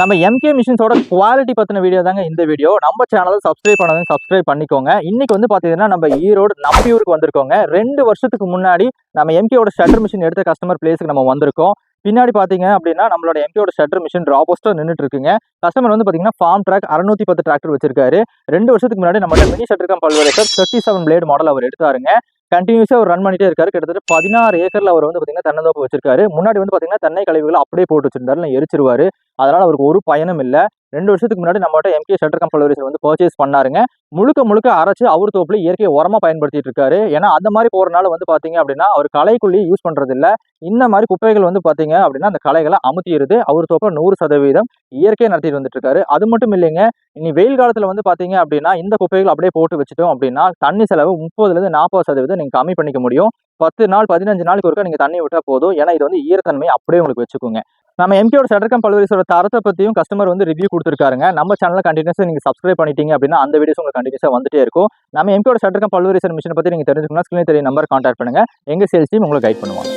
நம்ம எம்கே மிஷின்ஸோட குவாலிட்டி பற்றின வீடியோ தாங்க இந்த வீடியோ நம்ம சேனலை சப்ஸ்கிரைப் பண்ணாதவங்க சப்ஸ்கிரைப் பண்ணிக்கோங்க. இன்னைக்கு வந்து பார்த்தீங்கன்னா நம்ம ஈரோடு நம்பியூருக்கு வந்திருக்கோங்க. ரெண்டு வருஷத்துக்கு முன்னாடி நம்ம எம்கேயோட ஷட்டர் மிஷின் எடுத்த கஸ்டமர் பிளேஸுக்கு நம்ம வந்திருக்கோம். பின்னாடி பார்த்தீங்க அப்படின்னா நம்மளோட எம்பியோட ஷட்டர் மிஷின் ராபோஸ்ட்டாக நின்றுட்டு இருக்குங்க கஸ்டமர் வந்து பார்த்தீங்கன்னா ஃபார்ம் ட்ராக் அறுநூத்தி பத்து டிராக்டர் வச்சிருக்காரு. ரெண்டு வருஷத்துக்கு முன்னாடி நம்மளோட mini shutter cum pulveriser thirty seven blade model அவர் எடுத்தாருங்க. கண்டினியூஸாக அவர் ரன் பண்ணிட்டே இருக்காரு. கிட்டத்தட்ட பதினாறு ஏக்கரில் அவர் வந்து பார்த்தீங்கன்னா தென்னந்தோப்பு வச்சிருக்காரு. முன்னாடி வந்து பார்த்தீங்கன்னா தென்னை கழிவுகளை அப்படியே போட்டு வச்சிருந்தாரு. எரிச்சிருவாரு. அதனால் அவருக்கு ஒரு பயனும் இல்லை. ரெண்டு வருஷத்துக்கு முன்னாடி நம்மகிட்ட எம்கே ஷட்டர் கம் வந்து பர்ச்சேஸ் பண்ணாருங்க. முழுக்க முழுக்க அரைச்சு அவர் தோப்புல இயற்கை உரமாக பயன்படுத்திட்டு இருக்காரு. ஏன்னா அந்த மாதிரி போகிறனால வந்து பார்த்தீங்க அப்படின்னா அவர் களைக்குள்ளேயே யூஸ் பண்ணுறது இல்லை. இந்த மாதிரி குப்பைகள் வந்து பார்த்தீங்க அப்படின்னா அந்த களைகளை அமுத்திடுது. அவர் தோப்பில் நூறு சதவீதம் இயற்கையை நடத்திட்டு வந்துட்டு இருக்காரு. அது மட்டும் இல்லைங்க இனி வெயில் காலத்தில் வந்து பார்த்தீங்க அப்படின்னா இந்த குப்பைகள் அப்படியே போட்டு வச்சுட்டோம் அப்படின்னா தண்ணி செலவு முப்பதுலேருந்து நாற்பது சதவீதம் நீங்கள் கம்மி பண்ணிக்க முடியும். பத்து நாள் பதினஞ்சு நாளுக்கு ஒருக்கா நீங்கள் தண்ணி விட்டால் போதும். ஏன்னா இது வந்து ஈரத்தன்மையை அப்படியே உங்களுக்கு வச்சுக்கோங்க. நம்ம எம்கேயோட சட்டக்கம் பல்வேரிஸோட தரத்தை பற்றியும் கஸ்டமர் வந்து ரிவ்யூ கொடுத்துருக்காருங்க. நம்ம சேனலில் கண்டினியூஸாக நீங்கள் சப்ஸ்கிரைப் பண்ணிட்டீங்க அப்படின்னா அந்த வீடியோஸ் உங்களுக்கு கண்டினியூஸாக வந்துட்டே இருக்கும். நம்ம எம்கேயோட சட்டக்கம் பல்வேரிசர் மிஷினை பத்தி நீங்க தெரிஞ்சுக்கணும் ஸ்க்ரீன் தெரிய நம்பர் கான்டாக்ட் பண்ணுங்கள் எங்க சேல்ஸ் டீம் உங்களை கைட் பண்ணுவாங்க.